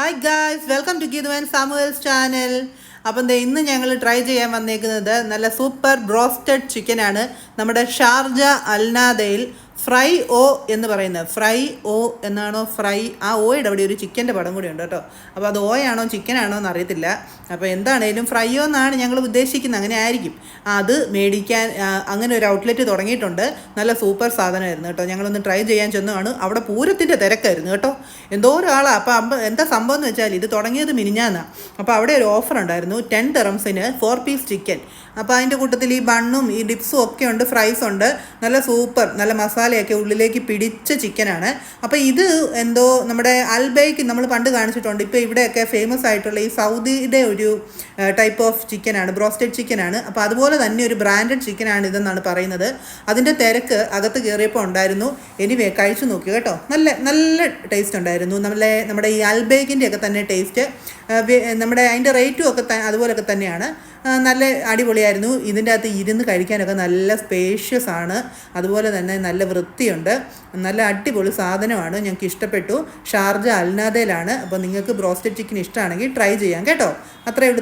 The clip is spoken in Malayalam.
Hi guys welcome to Geethu and Samuel's channel അപ്പം ദേ ഇന്ന് ഞങ്ങൾ ട്രൈ ചെയ്യാൻ വന്നേക്കുന്നത് നല്ല സൂപ്പർ ബ്രോസ്റ്റഡ് ചിക്കനാണ് നമ്മുടെ ഷാർജ അൽനാദയിൽ ഫ്രൈ ഓ എന്ന് പറയുന്നത്. ഫ്രൈ ഓ എന്നാണോ ഫ്രൈ? ആ ഓയുടെ അവിടെ ഒരു ചിക്കന്റെ പടം കൂടി ഉണ്ട് കേട്ടോ. അപ്പോൾ അത് ഓയാണോ ചിക്കനാണോ എന്ന് അറിയത്തില്ല അപ്പോൾ എന്താണേലും ഫ്രൈയോ എന്നാണ് ഞങ്ങൾ ഉദ്ദേശിക്കുന്നത്. അങ്ങനെ ആയിരിക്കും. അത് മേടിക്കാൻ അങ്ങനെ ഒരു ഔട്ട്ലെറ്റ് തുടങ്ങിയിട്ടുണ്ട്. നല്ല സൂപ്പർ സാധനമായിരുന്നു കേട്ടോ. ഞങ്ങളൊന്ന് ട്രൈ ചെയ്യാൻ ചെന്നതാണ്. അവിടെ പൂരത്തിന്റെ തിരക്കായിരുന്നു കേട്ടോ. എന്തോ ഒരാളാണ് അപ്പോൾ അമ്പ എന്താ സംഭവം എന്ന് വെച്ചാൽ ഇത് തുടങ്ങിയത് മിനിഞ്ഞാന്നാണ് അപ്പോൾ അവിടെ ഒരു ഓഫർ ഉണ്ടായിരുന്നു. ടെൻ തെറംസിന് ഫോർ പീസ് ചിക്കൻ അപ്പോൾ അതിന്റെ കൂട്ടത്തിൽ ഈ ബണ്ണും ഈ ഡിപ്സും ഒക്കെ ഉണ്ട്. ഫ്രൈസ് ഉണ്ട്. നല്ല സൂപ്പർ. നല്ല മസാലയൊക്കെ ഉള്ളിലേക്ക് പിടിച്ച ചിക്കനാണ്. അപ്പോൾ ഇത് എന്തോ നമ്മുടെ അൽബൈക്ക് നമ്മൾ പണ്ട് കാണിച്ചിട്ടുണ്ട്. ഇപ്പോൾ ഇവിടെയൊക്കെ ഫേമസ് ആയിട്ടുള്ള ഈ സൗദിയുടെ ഒരു ടൈപ്പ് ഓഫ് ചിക്കനാണ് ബ്രോസ്റ്റഡ് ചിക്കനാണ് അപ്പോൾ അതുപോലെ തന്നെ ഒരു ബ്രാൻഡഡ് ചിക്കനാണ് ഇതെന്നാണ് പറയുന്നത്. അതിന്റെ തിരക്ക് അകത്ത് കയറിയപ്പോൾ ഉണ്ടായിരുന്നു. എനിവേ കഴിച്ചു നോക്കി കേട്ടോ. നല്ല നല്ല ടേസ്റ്റ് ഉണ്ടായിരുന്നു. നമ്മളെ നമ്മുടെ ഈ അൽബേക്കിന്റെ ഒക്കെ തന്നെ ടേസ്റ്റ് നമ്മുടെ അതിന്റെ റേറ്റും ഒക്കെ അതുപോലെയൊക്കെ തന്നെയാണ്. നല്ല അടിപൊളിയായിരുന്നു. ഇതിന്റെ അകത്ത് ഇരുന്ന് കഴിക്കാനൊക്കെ നല്ല സ്പേഷ്യസ് ആണ്. അതുപോലെ തന്നെ നല്ല വൃത്തിയുണ്ട്. നല്ല അടിപൊളി സാധനമാണ്. ഞങ്ങൾക്ക് ഇഷ്ടപ്പെട്ടു. ഷാർജ അൽനാദയിലാണ്. അപ്പോൾ നിങ്ങൾക്ക് ബ്രോസ്റ്റഡ് ചിക്കൻ ഇഷ്ടമാണെങ്കിൽ ട്രൈ ചെയ്യാം കേട്ടോ. അത്രയേ